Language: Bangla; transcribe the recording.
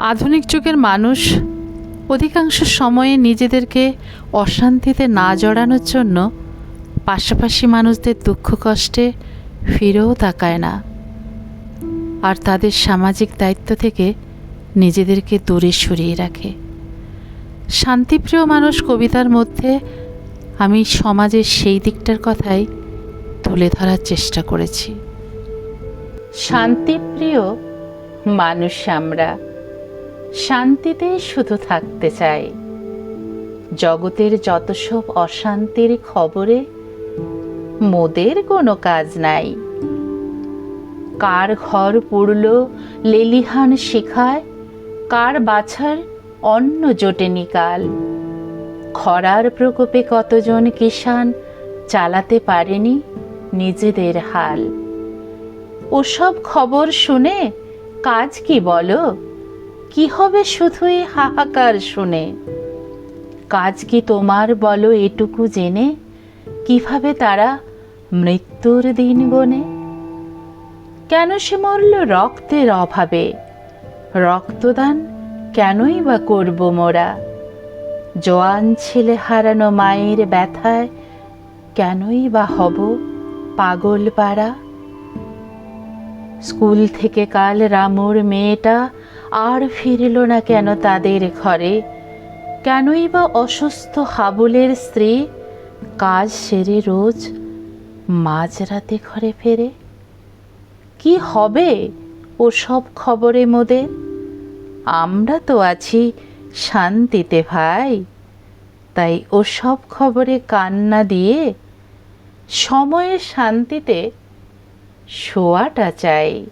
আধুনিক যুগের মানুষ অধিকাংশ সময়ে নিজেদেরকে অশান্তিতে না জড়ানোর জন্য পাশাপাশি মানুষদের দুঃখ কষ্টে ফিরেও তাকায় না। আর তাদের সামাজিক দায়িত্ব থেকে নিজেদেরকে দূরে সরিয়ে রাখে। শান্তিপ্রিয় মানুষ কবিতার মধ্যে আমি সমাজের সেই দিকটার কথাই তুলে ধরার চেষ্টা করেছি। শান্তিপ্রিয় মানুষ আমরা শান্তিতেই শুধু থাকতে চাই। জগতের যত সব অশান্তির খবরে মোদের কোনো কাজ নাই। কার ঘর পুড়ল লেলিহান শিখায়, কার বাছার অন্ন জোটেনি কাল। খরার প্রকোপে কতজন কিষান চালাতে পারেনি নিজেদের হাল। ওসব খবর শুনে কাজ কি বলো? কি হবে শুধুই হাহাকার শুনে? কাজ কি তোমার বলো এটুকু জেনে? কীভাবে তারা মৃত্যুর দিন গনে? কেন সে মরল রক্তের অভাবে? রক্তদান কেনই বা করব মোরা? জোয়ান ছেলে হারানো মায়ের ব্যথায় কেনই বা হব পাগল পাড়া স্কুল থেকে কাল রামুর মেয়েটা আর ফিরল না কেন তাদের ঘরে? কেনই বা অসুস্থ হাবুলের স্ত্রী কাজ সেরে রোজ মাঝরাতে ঘরে ফেরে? কি হবে ও সব খবরে মোদের? আমরা তো আছি শান্তিতে ভাই। তাই ও সব খবরে কান্না দিয়ে সময়ে শান্তিতে শোয়াটা চাই।